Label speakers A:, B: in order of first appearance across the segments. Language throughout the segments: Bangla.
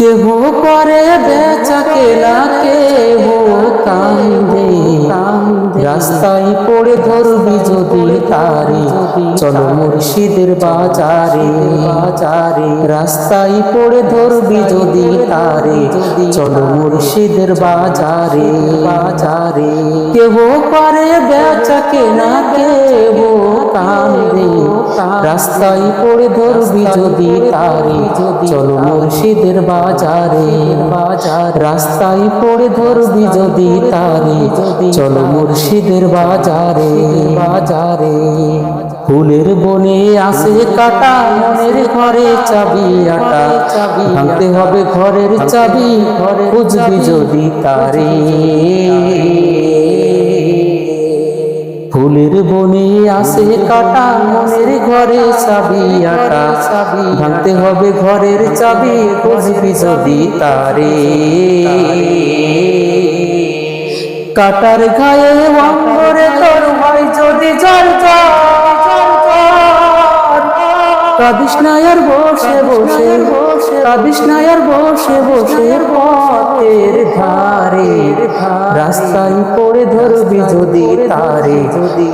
A: কেহ করে বেচা কেলা কেহ কান্দে। রাস্তায় পড়ে ধরবি যদি তারে। চলো মুর্শিদের বাজারে। বাজারে। রাস্তায় পড়ে ধরবি যদি তারে। চলো মুর্শিদের বাজারে। বাজারে। কেহ করে বেচা কেনা কেহ কান্দে। রাস্তায় পড়ে ধরবি যদি তারে। চলো মুর্শিদের বাজারে। বাজার। রাস্তায় পড়ে ধরবি যদি তারে। চলো মুর্শিদের বাজারে বাজারে। ফুলের বনে আসে কাটা, মনের ঘরে চাবি আটা। চাবি ভাঙতে হবে ঘরের চাবি ঘরে বুঝবি যদি তারে। ফুলের বনে আসে কাটা, মনের ঘরে চাবি আটা। চাবি ভাঙতে হবে ঘরের চাবি বুঝবি যদি তারে। কাটার গায়ে অঙ্গরে তোর ভাই যদি জল কাদিস নায়ার বসে বসে কাদিস বসে বসে পথের ধারে। যদি তারে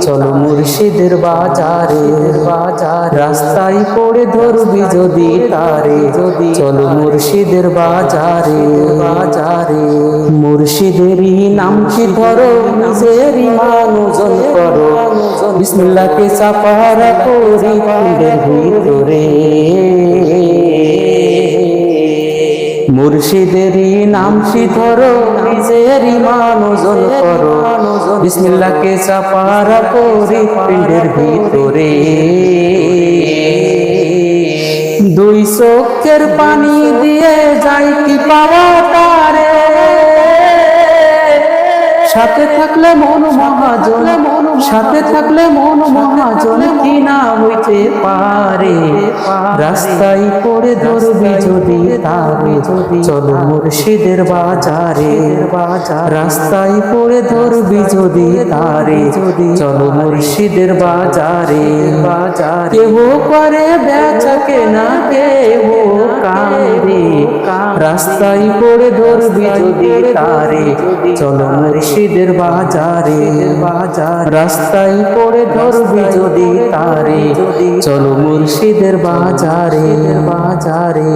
A: চলো মুর্শিদের বাজারে। বাজার। রাস্তায় পড়ে ধরবি যদি তারে। যদি চলো মুর্শিদের বাজারে। বাজারে। মুর্শিদেরই নাম কি ধরো? নিজেরই মান ওজন করো। বিসমিল্লাহকে চাপারা করি কুণ্ডের ভিতরে। মুর্শিদেরই নাম শিখর, নিজেরই মানুষ করো। বিসমিল্লাহকে চাপারা করি পিণ্ডের ভিতরে। দুই চোখের পানি দিয়ে যাই কি পাওয়া সাথে থাকলে মন মহাজন, সাথে থাকলে মন মহাজন কি না হইতে পারে। রাস্তায় পড়ে ধরবি যদি তারে, চলো মুর্শিদের বাজারে। বাজার রাস্তায় পড়ে ধরবি যদি তারে যদি চলো মুর্শিদের বাজারে। বাজার কেহ করে বেচা কেনা, কেহ কান্দে রাস্তায় পড়ে ধরবি যদি তারে, চলো মুর্শিদের বাজারে বাজার। রাস্তায় পড়ে ধরবি যদি তারে। চলো মুর্শিদের বাজারে। বাজারে।